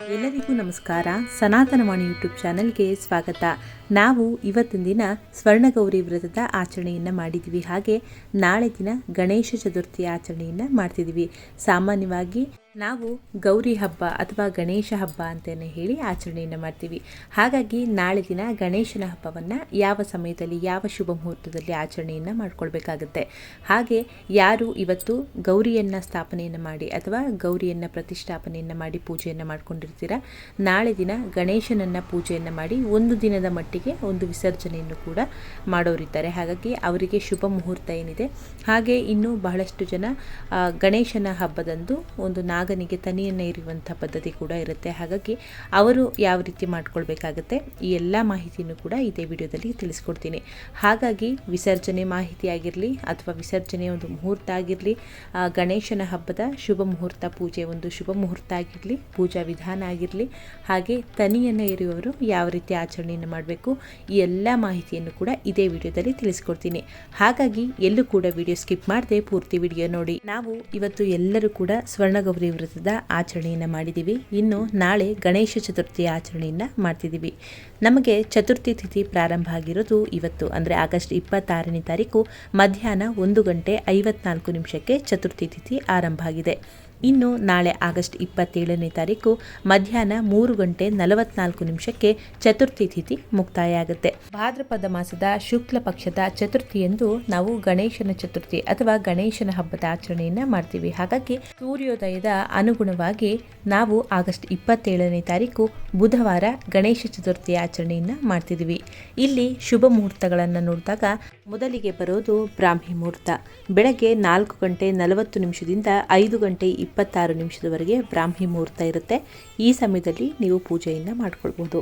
ಎಲ್ಲರಿಗೂ ನಮಸ್ಕಾರ. ಸನಾತನವಾಣಿ ಯೂಟ್ಯೂಬ್ ಚಾನೆಲ್ಗೆ ಸ್ವಾಗತ. ನಾವು ಇವತ್ತಿನ ದಿನ ಸ್ವರ್ಣಗೌರಿ ವ್ರತದ ಆಚರಣೆಯನ್ನು ಮಾಡಿದ್ವಿ. ಹಾಗೆ ನಾಳೆ ದಿನ ಗಣೇಶ ಚತುರ್ಥಿ ಆಚರಣೆಯನ್ನು ಮಾಡ್ತಿದ್ವಿ. ಸಾಮಾನ್ಯವಾಗಿ ನಾವು ಗೌರಿ ಹಬ್ಬ ಅಥವಾ ಗಣೇಶ ಹಬ್ಬ ಅಂತಲೇ ಹೇಳಿ ಆಚರಣೆಯನ್ನು ಮಾಡ್ತೀವಿ. ಹಾಗಾಗಿ ನಾಳೆ ದಿನ ಗಣೇಶನ ಹಬ್ಬವನ್ನು ಯಾವ ಸಮಯದಲ್ಲಿ, ಯಾವ ಶುಭ ಮುಹೂರ್ತದಲ್ಲಿ ಆಚರಣೆಯನ್ನು ಮಾಡ್ಕೊಳ್ಬೇಕಾಗುತ್ತೆ. ಹಾಗೆ ಯಾರು ಇವತ್ತು ಗೌರಿಯನ್ನು ಸ್ಥಾಪನೆಯನ್ನು ಮಾಡಿ ಅಥವಾ ಗೌರಿಯನ್ನು ಪ್ರತಿಷ್ಠಾಪನೆಯನ್ನು ಮಾಡಿ ಪೂಜೆಯನ್ನು ಮಾಡ್ಕೊಂಡಿರ್ತೀರ, ನಾಳೆ ದಿನ ಗಣೇಶನನ್ನು ಪೂಜೆಯನ್ನು ಮಾಡಿ ಒಂದು ದಿನದ ಮಟ್ಟಿಗೆ ಒಂದು ವಿಸರ್ಜನೆಯನ್ನು ಕೂಡ ಮಾಡೋರಿದ್ದಾರೆ. ಹಾಗಾಗಿ ಅವರಿಗೆ ಶುಭ ಮುಹೂರ್ತ ಏನಿದೆ. ಹಾಗೆ ಇನ್ನೂ ಬಹಳಷ್ಟು ಜನ ಗಣೇಶನ ಹಬ್ಬದಂದು ಒಂದು ನಾಗನಿಗೆ ತನಿಯನ್ನು ಇರುವಂಥ ಪದ್ಧತಿ ಕೂಡ ಇರುತ್ತೆ. ಹಾಗಾಗಿ ಅವರು ಯಾವ ರೀತಿ ಮಾಡ್ಕೊಳ್ಬೇಕಾಗತ್ತೆ ಈ ಎಲ್ಲ ಮಾಹಿತಿಯನ್ನು ಕೂಡ ಇದೇ ವಿಡಿಯೋದಲ್ಲಿ ತಿಳಿಸ್ಕೊಡ್ತೀನಿ. ಹಾಗಾಗಿ ವಿಸರ್ಜನೆ ಮಾಹಿತಿ ಆಗಿರಲಿ ಅಥವಾ ವಿಸರ್ಜನೆ ಒಂದು ಮುಹೂರ್ತ ಆಗಿರಲಿ ಗಣೇಶನ ಹಬ್ಬದ ಶುಭ ಮುಹೂರ್ತ, ಪೂಜೆ ಒಂದು ಶುಭ ಮುಹೂರ್ತ ಆಗಿರಲಿ, ಪೂಜಾ ವಿಧಾನ ಆಗಿರಲಿ, ಹಾಗೆ ತನಿಯನ್ನು ಇರುವವರು ಯಾವ ರೀತಿ ಆಚರಣೆಯನ್ನು ಮಾಡಬೇಕು ಈ ಎಲ್ಲ ಮಾಹಿತಿಯನ್ನು ಕೂಡ ಇದೇ ವಿಡಿಯೋದಲ್ಲಿ ತಿಳಿಸ್ಕೊಡ್ತೀನಿ. ಹಾಗಾಗಿ ಎಲ್ಲೂ ಕೂಡ ವಿಡಿಯೋ ಸ್ಕಿಪ್ ಮಾಡದೆ ಪೂರ್ತಿ ವಿಡಿಯೋ ನೋಡಿ. ನಾವು ಇವತ್ತು ಎಲ್ಲರೂ ಕೂಡ ಸ್ವರ್ಣಗೌರಿ ವ್ರತದ ಆಚರಣೆಯನ್ನು ಮಾಡಿದ್ದೀವಿ ಇನ್ನು ನಾಳೆ ಗಣೇಶ ಚತುರ್ಥಿ ಆಚರಣೆಯನ್ನು ಮಾಡ್ತಿದ್ದೀವಿ ನಮಗೆ ಚತುರ್ಥಿ ತಿಥಿ ಪ್ರಾರಂಭ ಆಗಿರೋದು ಇವತ್ತು. ಅಂದರೆ ಆಗಸ್ಟ್ ಇಪ್ಪತ್ತಾರನೇ ತಾರೀಕು ಮಧ್ಯಾಹ್ನ ಒಂದು ಗಂಟೆ ಐವತ್ನಾಲ್ಕು ನಿಮಿಷಕ್ಕೆ ಚತುರ್ಥಿ ತಿಥಿ ಆರಂಭ ಆಗಿದೆ. ಇನ್ನು ನಾಳೆ ಆಗಸ್ಟ್ ಇಪ್ಪತ್ತೇಳನೇ ತಾರೀಕು ಮಧ್ಯಾಹ್ನ ಮೂರು ಗಂಟೆ ನಲವತ್ನಾಲ್ಕು ನಿಮಿಷಕ್ಕೆ ಚತುರ್ಥಿ ತಿಥಿ ಮುಕ್ತಾಯ ಆಗುತ್ತೆ ಭಾದ್ರಪದ ಮಾಸದ ಶುಕ್ಲ ಪಕ್ಷದ ಚತುರ್ಥಿಯಂದು ನಾವು ಗಣೇಶನ ಚತುರ್ಥಿ ಅಥವಾ ಗಣೇಶನ ಹಬ್ಬದ ಆಚರಣೆಯನ್ನ ಮಾಡ್ತೀವಿ. ಹಾಗಾಗಿ ಸೂರ್ಯೋದಯದ ಅನುಗುಣವಾಗಿ ನಾವು ಆಗಸ್ಟ್ ಇಪ್ಪತ್ತೇಳನೇ ತಾರೀಕು ಬುಧವಾರ ಗಣೇಶ ಚತುರ್ಥಿ ಆಚರಣೆಯನ್ನ ಮಾಡ್ತಿದ್ದೀವಿ ಇಲ್ಲಿ ಶುಭ ಮುಹೂರ್ತಗಳನ್ನು ನೋಡಿದಾಗ ಮೊದಲಿಗೆ ಬರೋದು ಬ್ರಾಹ್ಮಿ ಮುಹೂರ್ತ. ಬೆಳಗ್ಗೆ ನಾಲ್ಕು ಗಂಟೆ ನಲವತ್ತು ನಿಮಿಷದಿಂದ ಐದು ಗಂಟೆ ಇಪ್ಪತ್ತಾರು ನಿಮಿಷದವರೆಗೆ ಬ್ರಾಹ್ಮಿ ಮುಹೂರ್ತ ಇರುತ್ತೆ. ಈ ಸಮಯದಲ್ಲಿ ನೀವು ಪೂಜೆಯನ್ನು ಮಾಡಿಕೊಳ್ಬೋದು.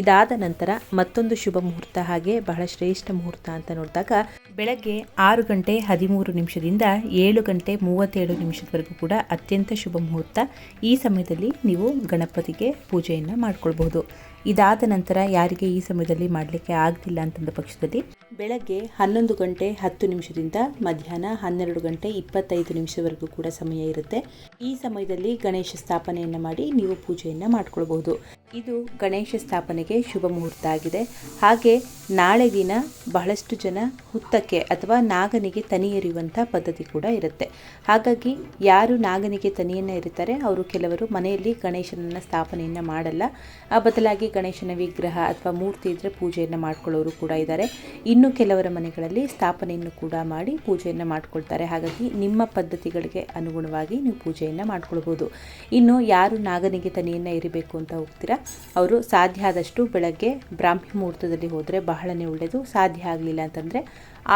ಇದಾದ ನಂತರ ಮತ್ತೊಂದು ಶುಭ ಮುಹೂರ್ತ ಹಾಗೆ ಬಹಳ ಶ್ರೇಷ್ಠ ಮುಹೂರ್ತ ಅಂತ ನೋಡಿದಾಗ ಬೆಳಗ್ಗೆ ಆರು ಗಂಟೆ ಹದಿಮೂರು ನಿಮಿಷದಿಂದ ಏಳು ಗಂಟೆ ಮೂವತ್ತೇಳು ನಿಮಿಷದವರೆಗೂ ಕೂಡ ಅತ್ಯಂತ ಶುಭ ಮುಹೂರ್ತ. ಈ ಸಮಯದಲ್ಲಿ ನೀವು ಗಣಪತಿಗೆ ಪೂಜೆಯನ್ನು ಮಾಡ್ಕೊಳ್ಬಹುದು ಇದಾದ ನಂತರ ಯಾರಿಗೆ ಈ ಸಮಯದಲ್ಲಿ ಮಾಡಲಿಕ್ಕೆ ಆಗಲಿಲ್ಲ ಅಂತಂದ ಪಕ್ಷದಲ್ಲಿ ಬೆಳಗ್ಗೆ ಹನ್ನೊಂದು ಗಂಟೆ ಹತ್ತು ನಿಮಿಷದಿಂದ ಮಧ್ಯಾಹ್ನ ಹನ್ನೆರಡು ಗಂಟೆ ಇಪ್ಪತ್ತೈದು ನಿಮಿಷವರೆಗೂ ಕೂಡ ಸಮಯ ಇರುತ್ತೆ. ಈ ಸಮಯದಲ್ಲಿ ಗಣೇಶ ಸ್ಥಾಪನೆಯನ್ನು ಮಾಡಿ ನೀವು ಪೂಜೆಯನ್ನು ಮಾಡ್ಕೊಳ್ಬಹುದು. ಇದು ಗಣೇಶ ಸ್ಥಾಪನೆಗೆ ಶುಭ ಮುಹೂರ್ತ ಆಗಿದೆ. ಹಾಗೆ ನಾಳೆ ದಿನ ಬಹಳಷ್ಟು ಜನ ಹುತ್ತಕ್ಕೆ ಅಥವಾ ನಾಗನಿಗೆ ತನಿ ಪದ್ಧತಿ ಕೂಡ ಇರುತ್ತೆ. ಹಾಗಾಗಿ ಯಾರು ನಾಗನಿಗೆ ತನಿಯನ್ನು ಇರುತ್ತಾರೆ ಅವರು ಕೆಲವರು ಮನೆಯಲ್ಲಿ ಗಣೇಶನನ್ನು ಸ್ಥಾಪನೆಯನ್ನು ಮಾಡಲ್ಲ. ಆ ಬದಲಾಗಿ ಗಣೇಶನ ವಿಗ್ರಹ ಅಥವಾ ಮೂರ್ತಿ ಇದ್ದರೆ ಪೂಜೆಯನ್ನು ಮಾಡ್ಕೊಳ್ಳೋರು ಕೂಡ ಇದ್ದಾರೆ ಇನ್ನು ಕೆಲವರ ಮನೆಗಳಲ್ಲಿ ಸ್ಥಾಪನೆಯನ್ನು ಕೂಡ ಮಾಡಿ ಪೂಜೆಯನ್ನು ಮಾಡ್ಕೊಳ್ತಾರೆ. ಹಾಗಾಗಿ ನಿಮ್ಮ ಪದ್ಧತಿಗಳಿಗೆ ಅನುಗುಣವಾಗಿ ನೀವು ಪೂಜೆಯನ್ನು ಮಾಡ್ಕೊಳ್ಬೋದು. ಇನ್ನು ಯಾರು ನಾಗನಿಗೆ ತನಿಯನ್ನು ಇರಬೇಕು ಅಂತ ಹೋಗ್ತೀರಾ? ಅವರು ಸಾಧ್ಯ ಆದಷ್ಟು ಬೆಳಗ್ಗೆ ಬ್ರಾಹ್ಮಿ ಮುಹೂರ್ತದಲ್ಲಿ ಹೋದರೆ ಬಹಳನೇ ಒಳ್ಳೆಯದು ಸಾಧ್ಯ ಆಗಲಿಲ್ಲ ಅಂತಂದರೆ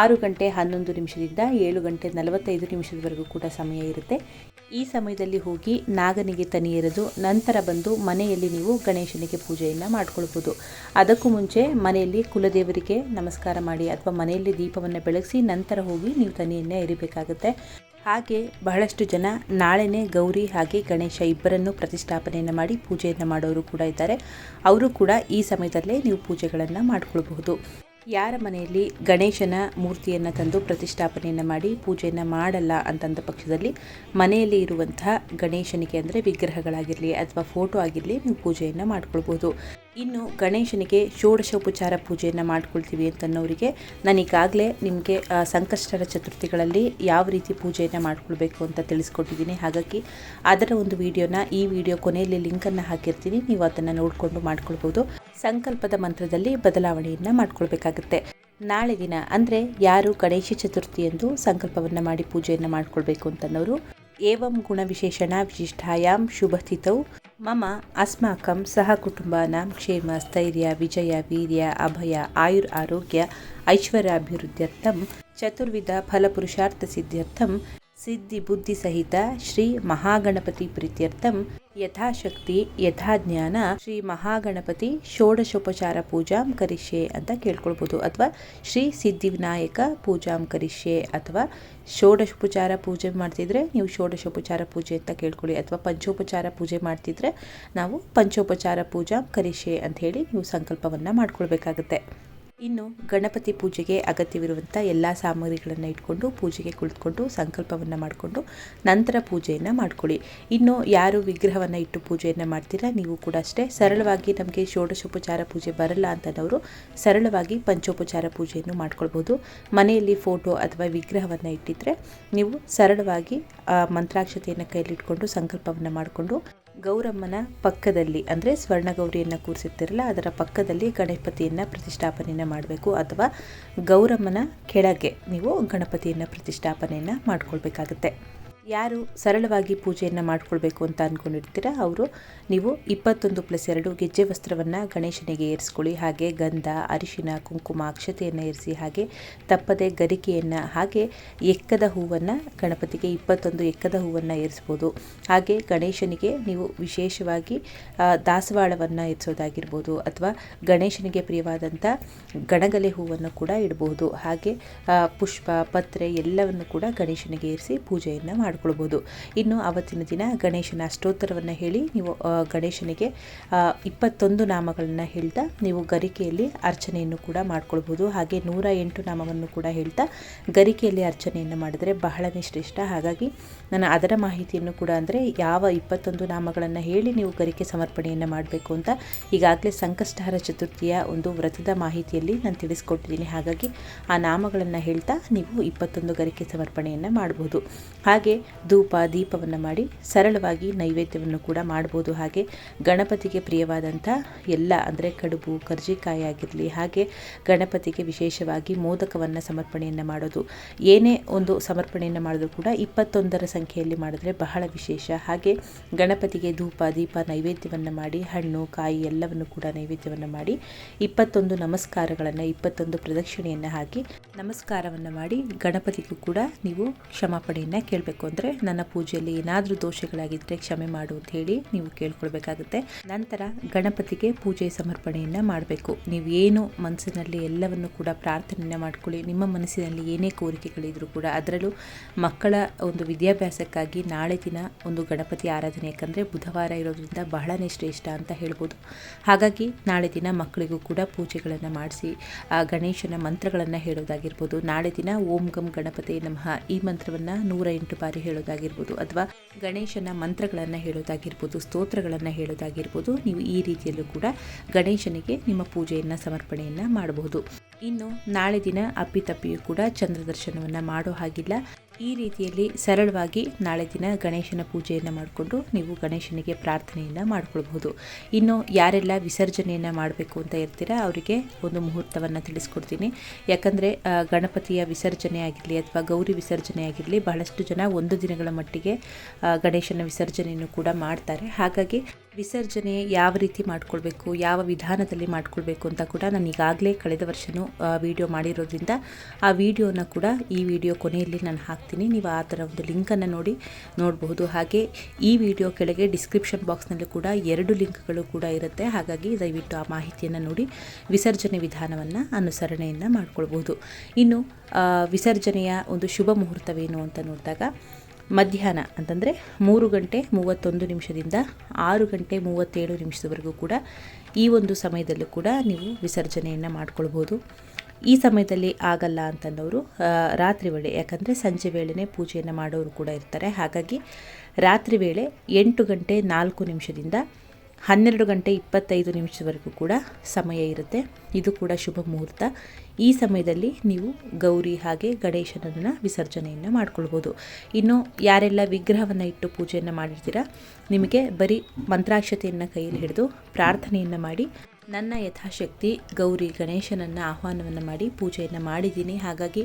ಆರು ಗಂಟೆ ಹನ್ನೊಂದು ನಿಮಿಷದಿಂದ ಏಳು ಗಂಟೆ ನಲವತ್ತೈದು ನಿಮಿಷದವರೆಗೂ ಕೂಡ ಸಮಯ ಇರುತ್ತೆ. ಈ ಸಮಯದಲ್ಲಿ ಹೋಗಿ ನಾಗನಿಗೆ ತನಿ ಎರೆದು ನಂತರ ಬಂದು ಮನೆಯಲ್ಲಿ ನೀವು ಗಣೇಶನಿಗೆ ಪೂಜೆಯನ್ನು ಮಾಡ್ಕೊಳ್ಬೋದು. ಅದಕ್ಕೂ ಮುಂಚೆ ಮನೆಯಲ್ಲಿ ಕುಲದೇವರಿಗೆ ನಮಸ್ಕಾರ ಮಾಡಿ ಅಥವಾ ಮನೆಯಲ್ಲಿ ದೀಪವನ್ನು ಬೆಳಗಿಸಿ ನಂತರ ಹೋಗಿ ನೀವು ತನಿಯನ್ನೇ ಎರಿಬೇಕಾಗುತ್ತೆ. ಹಾಗೆ ಬಹಳಷ್ಟು ಜನ ನಾಳೆನೇ ಗೌರಿ ಹಾಗೆ ಗಣೇಶ ಇಬ್ಬರನ್ನು ಪ್ರತಿಷ್ಠಾಪನೆಯನ್ನು ಮಾಡಿ ಪೂಜೆಯನ್ನು ಮಾಡೋರು ಕೂಡ ಇದ್ದಾರೆ. ಅವರು ಕೂಡ ಈ ಸಮಯದಲ್ಲೇ ನೀವು ಪೂಜೆಗಳನ್ನು ಮಾಡ್ಕೊಳ್ಬಹುದು. ಯಾರ ಮನೆಯಲ್ಲಿ ಗಣೇಶನ ಮೂರ್ತಿಯನ್ನು ತಂದು ಪ್ರತಿಷ್ಠಾಪನೆಯನ್ನು ಮಾಡಿ ಪೂಜೆಯನ್ನು ಮಾಡಲ್ಲ ಅಂತಂದ ಪಕ್ಷದಲ್ಲಿ ಮನೆಯಲ್ಲಿ ಇರುವಂತಹ ಗಣೇಶನಿಗೆ ಅಂದರೆ ವಿಗ್ರಹಗಳಾಗಿರಲಿ ಅಥವಾ ಫೋಟೋ ಆಗಿರಲಿ ನೀವು ಪೂಜೆಯನ್ನು ಮಾಡ್ಕೊಳ್ಬೋದು. ಇನ್ನು ಗಣೇಶನಿಗೆ ಷೋಡಶೋಪಚಾರ ಪೂಜೆಯನ್ನು ಮಾಡ್ಕೊಳ್ತೀವಿ ಅಂತನ್ನೋರಿಗೆ ನಾನು ಈಗಾಗಲೇ ನಿಮಗೆ ಸಂಕಷ್ಟರ ಚತುರ್ಥಿಗಳಲ್ಲಿ ಯಾವ ರೀತಿ ಪೂಜೆಯನ್ನು ಮಾಡ್ಕೊಳ್ಬೇಕು ಅಂತ ತಿಳಿಸ್ಕೊಟ್ಟಿದ್ದೀನಿ. ಹಾಗಾಗಿ ಅದರ ಒಂದು ವಿಡಿಯೋನ ಈ ವಿಡಿಯೋ ಕೊನೆಯಲ್ಲಿ ಲಿಂಕನ್ನು ಹಾಕಿರ್ತೀನಿ. ನೀವು ಅದನ್ನು ನೋಡಿಕೊಂಡು ಮಾಡ್ಕೊಳ್ಬೋದು. ಸಂಕಲ್ಪದ ಮಂತ್ರದಲ್ಲಿ ಬದಲಾವಣೆಯನ್ನು ಮಾಡ್ಕೊಳ್ಬೇಕಾಗುತ್ತೆ. ನಾಳೆ ದಿನ ಅಂದರೆ ಯಾರು ಗಣೇಶ ಚತುರ್ಥಿ ಎಂದು ಸಂಕಲ್ಪವನ್ನು ಮಾಡಿ ಪೂಜೆಯನ್ನು ಮಾಡ್ಕೊಳ್ಬೇಕು ಅಂತನವರು ಏವಂ ಗುಣವಿಶೇಷಣ ವಿಶಿಷ್ಟಾಯಾಂ ಶುಭಸ್ಥಿತೌ. ಮಮ ಅಸ್ಮಾಕಂ ಸಹ ಕುಟುಂಬಾನಾಂ ಕ್ಷೇಮ ಸ್ಥೈರ್ಯ ವಿಜಯ ವೀರ್ಯ ಅಭಯ ಆಯುರ್ ಆರೋಗ್ಯ ಐಶ್ವರ್ಯಾಭಿವೃದ್ಧ್ಯರ್ಥಂ ಚತುರ್ವಿಧ ಫಲಪುರುಷಾರ್ಥ ಸಿದ್ಧ್ಯರ್ಥಂ ಸಿದ್ಧಿ ಬುದ್ಧಿ ಸಹಿತ ಶ್ರೀ ಮಹಾಗಣಪತಿ ಪ್ರೀತ್ಯರ್ಥಂ ಯಥಾಶಕ್ತಿ, ಯಥಾಜ್ಞಾನ, ಶ್ರೀ ಮಹಾಗಣಪತಿ ಷೋಡಶೋಪಚಾರ ಪೂಜಾಂ ಕರಿಷ್ಯೆ ಅಂತ ಕೇಳ್ಕೊಳ್ಬೋದು. ಅಥವಾ ಶ್ರೀ ಸಿದ್ಧಿವಿನಾಯಕ ಪೂಜಾಂ ಕರಿಷ್ಯೆ ಅಥವಾ ಷೋಡಶೋಪಚಾರ ಪೂಜೆ ಮಾಡ್ತಿದ್ರೆ ನೀವು ಷೋಡಶೋಪಚಾರ ಪೂಜೆ ಅಂತ ಕೇಳ್ಕೊಳ್ಳಿ. ಅಥವಾ ಪಂಚೋಪಚಾರ ಪೂಜೆ ಮಾಡ್ತಿದ್ರೆ ನಾವು ಪಂಚೋಪಚಾರ ಪೂಜಾ ಕರಿಷ್ಯೆ ಅಂತ ಹೇಳಿ ನೀವು ಸಂಕಲ್ಪವನ್ನು ಮಾಡ್ಕೊಳ್ಬೇಕಾಗುತ್ತೆ. ಇನ್ನು ಗಣಪತಿ ಪೂಜೆಗೆ ಅಗತ್ಯವಿರುವಂಥ ಎಲ್ಲ ಸಾಮಗ್ರಿಗಳನ್ನು ಇಟ್ಕೊಂಡು ಪೂಜೆಗೆ ಕುಳಿತುಕೊಂಡು ಸಂಕಲ್ಪವನ್ನು ಮಾಡಿಕೊಂಡು ನಂತರ ಪೂಜೆಯನ್ನು ಮಾಡ್ಕೊಳ್ಳಿ. ಇನ್ನು ಯಾರು ವಿಗ್ರಹವನ್ನು ಇಟ್ಟು ಪೂಜೆಯನ್ನು ಮಾಡ್ತೀರಾ, ನೀವು ಕೂಡ ಅಷ್ಟೇ. ಸರಳವಾಗಿ ನಮಗೆ ಷೋಡಶೋಪಚಾರ ಪೂಜೆ ಬರಲ್ಲ ಅಂತದವರು ಸರಳವಾಗಿ ಪಂಚೋಪಚಾರ ಪೂಜೆಯನ್ನು ಮಾಡ್ಕೊಳ್ಬೋದು. ಮನೆಯಲ್ಲಿ ಫೋಟೋ ಅಥವಾ ವಿಗ್ರಹವನ್ನು ಇಟ್ಟಿದ್ರೆ ನೀವು ಸರಳವಾಗಿ ಮಂತ್ರಾಕ್ಷತೆಯನ್ನು ಕೈಲಿಟ್ಕೊಂಡು ಸಂಕಲ್ಪವನ್ನು ಮಾಡಿಕೊಂಡು ಗೌರಮ್ಮನ ಪಕ್ಕದಲ್ಲಿ, ಅಂದರೆ ಸ್ವರ್ಣಗೌರಿಯನ್ನು ಕೂರಿಸಿರ್ತಿರಲ್ಲ, ಅದರ ಪಕ್ಕದಲ್ಲಿ ಗಣಪತಿಯನ್ನು ಪ್ರತಿಷ್ಠಾಪನೆಯನ್ನು ಮಾಡಬೇಕು, ಅಥವಾ ಗೌರಮ್ಮನ ಕೆಳಗೆ ನೀವು ಗಣಪತಿಯನ್ನು ಪ್ರತಿಷ್ಠಾಪನೆಯನ್ನು ಮಾಡ್ಕೊಳ್ಬೇಕಾಗತ್ತೆ. ಯಾರು ಸರಳವಾಗಿ ಪೂಜೆಯನ್ನು ಮಾಡಿಕೊಳ್ಬೇಕು ಅಂತ ಅಂದ್ಕೊಂಡಿರ್ತೀರ ಅವರು, ನೀವು ಇಪ್ಪತ್ತೊಂದು ಪ್ಲಸ್ ಎರಡು ಗೆಜ್ಜೆ ವಸ್ತ್ರವನ್ನು ಗಣೇಶನಿಗೆ ಏರಿಸ್ಕೊಳ್ಳಿ. ಹಾಗೆ ಗಂಧ, ಅರಿಶಿನ, ಕುಂಕುಮ, ಅಕ್ಷತೆಯನ್ನು ಏರಿಸಿ, ಹಾಗೆ ತಪ್ಪದೆ ಗರಿಕೆಯನ್ನು, ಹಾಗೆ ಎಕ್ಕದ ಹೂವನ್ನು, ಗಣಪತಿಗೆ ಇಪ್ಪತ್ತೊಂದು ಎಕ್ಕದ ಹೂವನ್ನು ಏರಿಸ್ಬೋದು. ಹಾಗೆ ಗಣೇಶನಿಗೆ ನೀವು ವಿಶೇಷವಾಗಿ ದಾಸವಾಳವನ್ನು ಏರಿಸೋದಾಗಿರ್ಬೋದು ಅಥವಾ ಗಣೇಶನಿಗೆ ಪ್ರಿಯವಾದಂಥ ಗಣಗಲೆ ಹೂವನ್ನು ಕೂಡ ಇಡಬಹುದು ಹಾಗೆ ಪುಷ್ಪ, ಪತ್ರೆ ಎಲ್ಲವನ್ನು ಕೂಡ ಗಣೇಶನಿಗೆ ಏರಿಸಿ ಪೂಜೆಯನ್ನು ಮಾಡಿ ಮಾಡ್ಕೊಳ್ಬೋದು ಇನ್ನು ಆವತ್ತಿನ ದಿನ ಗಣೇಶನ ಅಷ್ಟೋತ್ತರವನ್ನು ಹೇಳಿ ನೀವು ಗಣೇಶನಿಗೆ ಇಪ್ಪತ್ತೊಂದು ನಾಮಗಳನ್ನು ಹೇಳ್ತಾ ನೀವು ಗರಿಕೆಯಲ್ಲಿ ಅರ್ಚನೆಯನ್ನು ಕೂಡ ಮಾಡ್ಕೊಳ್ಬೋದು. ಹಾಗೆ ನೂರ ಎಂಟು ನಾಮವನ್ನು ಕೂಡ ಹೇಳ್ತಾ ಗರಿಕೆಯಲ್ಲಿ ಅರ್ಚನೆಯನ್ನು ಮಾಡಿದರೆ ಬಹಳನೇ ಶ್ರೇಷ್ಠ. ಹಾಗಾಗಿ ನಾನು ಅದರ ಮಾಹಿತಿಯನ್ನು ಕೂಡ ಅಂದರೆ ಯಾವ ಇಪ್ಪತ್ತೊಂದು ನಾಮಗಳನ್ನು ಹೇಳಿ ನೀವು ಗರಿಕೆ ಸಮರ್ಪಣೆಯನ್ನು ಮಾಡಬೇಕು ಅಂತ ಈಗಾಗಲೇ ಸಂಕಷ್ಟಹರ ಚತುರ್ಥಿಯ ಒಂದು ವ್ರತದ ಮಾಹಿತಿಯಲ್ಲಿ ನಾನು ತಿಳಿಸ್ಕೊಟ್ಟಿದ್ದೀನಿ. ಹಾಗಾಗಿ ಆ ನಾಮಗಳನ್ನು ಹೇಳ್ತಾ ನೀವು ಇಪ್ಪತ್ತೊಂದು ಗರಿಕೆ ಸಮರ್ಪಣೆಯನ್ನು ಮಾಡ್ಬೋದು. ಹಾಗೆ ಧೂಪ, ದೀಪವನ್ನು ಮಾಡಿ ಸರಳವಾಗಿ ನೈವೇದ್ಯವನ್ನು ಕೂಡ ಮಾಡ್ಬೋದು. ಹಾಗೆ ಗಣಪತಿಗೆ ಪ್ರಿಯವಾದಂಥ ಎಲ್ಲ, ಅಂದರೆ ಕಡುಬು, ಕರ್ಜಿಕಾಯಿ ಆಗಿರಲಿ, ಹಾಗೆ ಗಣಪತಿಗೆ ವಿಶೇಷವಾಗಿ ಮೋದಕವನ್ನು ಸಮರ್ಪಣೆಯನ್ನು ಮಾಡೋದು. ಏನೇ ಒಂದು ಸಮರ್ಪಣೆಯನ್ನು ಮಾಡಿದ್ರು ಕೂಡ ಇಪ್ಪತ್ತೊಂದರ ಸಂಖ್ಯೆಯಲ್ಲಿ ಮಾಡಿದ್ರೆ ಬಹಳ ವಿಶೇಷ. ಹಾಗೆ ಗಣಪತಿಗೆ ಧೂಪ, ದೀಪ, ನೈವೇದ್ಯವನ್ನು ಮಾಡಿ, ಹಣ್ಣು, ಕಾಯಿ ಎಲ್ಲವನ್ನು ಕೂಡ ನೈವೇದ್ಯವನ್ನು ಮಾಡಿ ಇಪ್ಪತ್ತೊಂದು ನಮಸ್ಕಾರಗಳನ್ನು, ಇಪ್ಪತ್ತೊಂದು ಪ್ರದಕ್ಷಿಣೆಯನ್ನು ಹಾಕಿ ನಮಸ್ಕಾರವನ್ನು ಮಾಡಿ ಗಣಪತಿಗೂ ಕೂಡ ನೀವು ಕ್ಷಮಾಪಣೆಯನ್ನು ಕೇಳಬೇಕು ಅಂದರೆ ನನ್ನ ಪೂಜೆಯಲ್ಲಿ ಏನಾದರೂ ದೋಷಗಳಾಗಿದ್ದರೆ ಕ್ಷಮೆ ಮಾಡು ಅಂತ ಹೇಳಿ ನೀವು ಕೇಳ್ಕೊಳ್ಬೇಕಾಗುತ್ತೆ. ನಂತರ ಗಣಪತಿಗೆ ಪೂಜೆ ಸಮರ್ಪಣೆಯನ್ನು ಮಾಡಬೇಕು. ನೀವು ಏನು ಮನಸ್ಸಿನಲ್ಲಿ ಎಲ್ಲವನ್ನು ಕೂಡ ಪ್ರಾರ್ಥನೆಯನ್ನು ಮಾಡ್ಕೊಳ್ಳಿ. ನಿಮ್ಮ ಮನಸ್ಸಿನಲ್ಲಿ ಏನೇ ಕೋರಿಕೆಗಳಿದ್ರು ಕೂಡ ಅದರಲ್ಲೂ ಮಕ್ಕಳ ಒಂದು ವಿದ್ಯಾಭ್ಯಾಸಕ್ಕಾಗಿ ನಾಳೆ ದಿನ ಒಂದು ಗಣಪತಿ ಆರಾಧನೆ, ಯಾಕಂದರೆ ಬುಧವಾರ ಇರೋದ್ರಿಂದ ಬಹಳನೇ ಶ್ರೇಷ್ಠ ಅಂತ ಹೇಳ್ಬೋದು. ಹಾಗಾಗಿ ನಾಳೆ ದಿನ ಮಕ್ಕಳಿಗೂ ಕೂಡ ಪೂಜೆಗಳನ್ನು ಮಾಡಿಸಿ, ಆ ಗಣೇಶನ ಮಂತ್ರಗಳನ್ನು ಹೇಳೋದಾಗಿರ್ಬೋದು. ನಾಳೆ ದಿನ ಓಂ ಗಂ ಗಣಪತಿ ನಮಃ. ಈ ಮಂತ್ರವನ್ನು ನೂರ ಎಂಟು ಬಾರಿ ಹೇಳೋದಾಗಿರ್ಬೋದು ಅಥವಾ ಗಣೇಶನ ಮಂತ್ರಗಳನ್ನು ಹೇಳೋದಾಗಿರ್ಬೋದು, ಸ್ತೋತ್ರಗಳನ್ನು ಹೇಳೋದಾಗಿರ್ಬೋದು, ನೀವು ಈ ರೀತಿಯಲ್ಲೂ ಕೂಡ ಗಣೇಶನಿಗೆ ನಿಮ್ಮ ಪೂಜೆಯನ್ನು, ಸಮರ್ಪಣೆಯನ್ನು ಮಾಡಬಹುದು. ಇನ್ನು ನಾಳೆ ದಿನ ಅಪ್ಪಿತಪ್ಪಿಯೂ ಕೂಡ ಚಂದ್ರ ದರ್ಶನವನ್ನು ಮಾಡೋ ಹಾಗಿಲ್ಲ. ಈ ರೀತಿಯಲ್ಲಿ ಸರಳವಾಗಿ ನಾಳೆ ದಿನ ಗಣೇಶನ ಪೂಜೆಯನ್ನು ಮಾಡಿಕೊಂಡು ನೀವು ಗಣೇಶನಿಗೆ ಪ್ರಾರ್ಥನೆಯನ್ನು ಮಾಡ್ಕೊಳ್ಬಹುದು. ಇನ್ನು ಯಾರೆಲ್ಲ ವಿಸರ್ಜನೆಯನ್ನು ಮಾಡಬೇಕು ಅಂತ ಇರ್ತೀರಾ ಅವರಿಗೆ ಒಂದು ಮುಹೂರ್ತವನ್ನು ತಿಳಿಸ್ಕೊಡ್ತೀನಿ. ಯಾಕಂದರೆ ಗಣಪತಿಯ ವಿಸರ್ಜನೆ ಆಗಿರಲಿ ಅಥವಾ ಗೌರಿ ವಿಸರ್ಜನೆ ಆಗಿರಲಿ ಬಹಳಷ್ಟು ಜನ ಒಂದು ದಿನಗಳ ಮಟ್ಟಿಗೆ ಗಣೇಶನ ವಿಸರ್ಜನೆಯನ್ನು ಕೂಡ ಮಾಡ್ತಾರೆ. ಹಾಗಾಗಿ ವಿಸರ್ಜನೆ ಯಾವ ರೀತಿ ಮಾಡ್ಕೊಳ್ಬೇಕು, ಯಾವ ವಿಧಾನದಲ್ಲಿ ಮಾಡ್ಕೊಳ್ಬೇಕು ಅಂತ ಕೂಡ ನಾನು ಈಗಾಗಲೇ ಕಳೆದ ವರ್ಷವೂ ವಿಡಿಯೋ ಮಾಡಿರೋದ್ರಿಂದ ಆ ವಿಡಿಯೋನ ಕೂಡ ಈ ವಿಡಿಯೋ ಕೊನೆಯಲ್ಲಿ ನಾನು ಹಾಕ್ತೀನಿ. ನೀವು ಆ ಥರ ಒಂದು ಲಿಂಕನ್ನು ನೋಡಿ ನೋಡಬಹುದು ಹಾಗೆ ಈ ವಿಡಿಯೋ ಕೆಳಗೆ ಡಿಸ್ಕ್ರಿಪ್ಷನ್ ಬಾಕ್ಸ್ನಲ್ಲಿ ಕೂಡ ಎರಡು ಲಿಂಕ್ಗಳು ಕೂಡ ಇರುತ್ತೆ. ಹಾಗಾಗಿ ದಯವಿಟ್ಟು ಆ ಮಾಹಿತಿಯನ್ನು ನೋಡಿ ವಿಸರ್ಜನೆ ವಿಧಾನವನ್ನು ಅನುಸರಣೆಯನ್ನು ಮಾಡ್ಕೊಳ್ಬಹುದು ಇನ್ನು ವಿಸರ್ಜನೆಯ ಒಂದು ಶುಭ ಮುಹೂರ್ತವೇನು ಅಂತ ನೋಡಿದಾಗ ಮಧ್ಯಾಹ್ನ ಅಂತಂದರೆ ಮೂರು ಗಂಟೆ ಮೂವತ್ತೊಂದು ನಿಮಿಷದಿಂದ ಆರು ಗಂಟೆ ಮೂವತ್ತೇಳು ನಿಮಿಷದವರೆಗೂ ಕೂಡ ಈ ಒಂದು ಸಮಯದಲ್ಲೂ ಕೂಡ ನೀವು ವಿಸರ್ಜನೆಯನ್ನು ಮಾಡ್ಕೊಳ್ಬೋದು. ಈ ಸಮಯದಲ್ಲಿ ಆಗಲ್ಲ ಅಂತಂದವರು ರಾತ್ರಿ ವೇಳೆ, ಯಾಕಂದರೆ ಸಂಜೆ ವೇಳೆನೇ ಪೂಜೆಯನ್ನು ಮಾಡೋರು ಕೂಡ ಇರ್ತಾರೆ. ಹಾಗಾಗಿ ರಾತ್ರಿ ವೇಳೆ ಎಂಟು ಗಂಟೆ ನಾಲ್ಕು ನಿಮಿಷದಿಂದ ಹನ್ನೆರಡು ಗಂಟೆ ಇಪ್ಪತ್ತೈದು ನಿಮಿಷದವರೆಗೂ ಕೂಡ ಸಮಯ ಇರುತ್ತೆ. ಇದು ಕೂಡ ಶುಭ ಮುಹೂರ್ತ. ಈ ಸಮಯದಲ್ಲಿ ನೀವು ಗೌರಿ ಹಾಗೆ ಗಣೇಶನನ್ನು ವಿಸರ್ಜನೆಯನ್ನು ಮಾಡ್ಕೊಳ್ಬೋದು. ಇನ್ನು ಯಾರೆಲ್ಲ ವಿಗ್ರಹವನ್ನು ಇಟ್ಟು ಪೂಜೆಯನ್ನು ಮಾಡಿರ್ತೀರಾ, ನಿಮಗೆ ಬರೀ ಮಂತ್ರಾಕ್ಷತೆಯನ್ನು ಕೈಯಲ್ಲಿ ಹಿಡಿದು ಪ್ರಾರ್ಥನೆಯನ್ನು ಮಾಡಿ, ನನ್ನ ಯಥಾಶಕ್ತಿ ಗೌರಿ ಗಣೇಶನನ್ನು ಆಹ್ವಾನವನ್ನು ಮಾಡಿ ಪೂಜೆಯನ್ನು ಮಾಡಿದ್ದೀನಿ. ಹಾಗಾಗಿ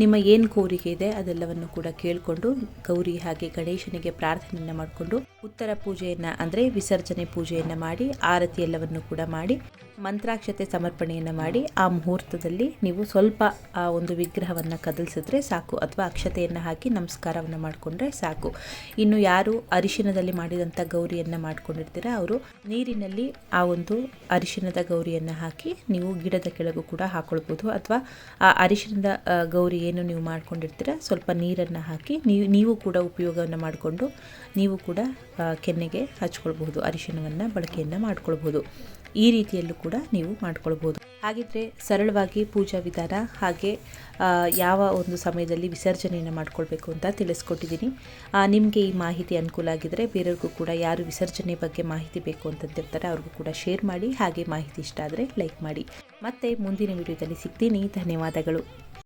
ನಿಮ್ಮ ಏನು ಕೋರಿಕೆ ಇದೆ ಅದೆಲ್ಲವನ್ನು ಕೂಡ ಕೇಳಿಕೊಂಡು ಗೌರಿ ಹಾಗೆ ಗಣೇಶನಿಗೆ ಪ್ರಾರ್ಥನೆಯನ್ನು ಮಾಡಿಕೊಂಡು ಉತ್ತರ ಪೂಜೆಯನ್ನು ಅಂದರೆ ವಿಸರ್ಜನೆ ಪೂಜೆಯನ್ನು ಮಾಡಿ, ಆರತಿ ಎಲ್ಲವನ್ನು ಕೂಡ ಮಾಡಿ ಮಂತ್ರಾಕ್ಷತೆ ಸಮರ್ಪಣೆಯನ್ನು ಮಾಡಿ ಆ ಮುಹೂರ್ತದಲ್ಲಿ ನೀವು ಸ್ವಲ್ಪ ಆ ಒಂದು ವಿಗ್ರಹವನ್ನು ಕದಲಿಸಿದ್ರೆ ಸಾಕು ಅಥವಾ ಅಕ್ಷತೆಯನ್ನು ಹಾಕಿ ನಮಸ್ಕಾರವನ್ನು ಮಾಡಿಕೊಂಡ್ರೆ ಸಾಕು. ಇನ್ನು ಯಾರು ಅರಿಶಿನದಲ್ಲಿ ಮಾಡಿದಂಥ ಗೌರಿಯನ್ನು ಮಾಡಿಕೊಂಡಿರ್ತೀರ, ಅವರು ನೀರಿನಲ್ಲಿ ಆ ಒಂದು ಅರಿಶಿನದ ಗೌರಿಯನ್ನು ಹಾಕಿ ನೀವು ಗಿಡದ ಕೆಳಗೂ ಕೂಡ ಹಾಕೊಳ್ಬೋದು. ಅಥವಾ ಆ ಅರಿಶಿನದ ಗೌರಿ ಏನು ನೀವು ಮಾಡ್ಕೊಂಡಿರ್ತೀರ, ಸ್ವಲ್ಪ ನೀರನ್ನು ಹಾಕಿ ನೀವು ನೀವು ಕೂಡ ಉಪಯೋಗವನ್ನು ಮಾಡಿಕೊಂಡು ನೀವು ಕೂಡ ಕೆನ್ನೆಗೆ ಹಚ್ಕೊಳ್ಬಹುದು, ಅರಿಶಿನವನ್ನು ಬಳಕೆಯನ್ನು ಮಾಡ್ಕೊಳ್ಬೋದು ಈ ರೀತಿಯಲ್ಲೂ ಕೂಡ ನೀವು ಮಾಡ್ಕೊಳ್ಬೋದು. ಹಾಗಿದ್ರೆ ಸರಳವಾಗಿ ಪೂಜಾ ವಿಧಾನ ಹಾಗೆ ಯಾವ ಒಂದು ಸಮಯದಲ್ಲಿ ವಿಸರ್ಜನೆಯನ್ನು ಮಾಡ್ಕೊಳ್ಬೇಕು ಅಂತ ತಿಳಿಸ್ಕೊಟ್ಟಿದ್ದೀನಿ. ನಿಮಗೆ ಈ ಮಾಹಿತಿ ಅನುಕೂಲ ಆಗಿದ್ರೆ ಬೇರೆಯವ್ರಿಗೂ ಕೂಡ ಯಾರು ವಿಸರ್ಜನೆ ಬಗ್ಗೆ ಮಾಹಿತಿ ಬೇಕು ಅಂತಂತಿರ್ತಾರೆ ಅವ್ರಿಗೂ ಕೂಡ ಶೇರ್ ಮಾಡಿ, ಹಾಗೆ ಮಾಹಿತಿ ಇಷ್ಟ ಆದರೆ ಲೈಕ್ ಮಾಡಿ. ಮತ್ತೆ ಮುಂದಿನ ವಿಡಿಯೋದಲ್ಲಿ ಸಿಗ್ತೀನಿ. ಧನ್ಯವಾದಗಳು.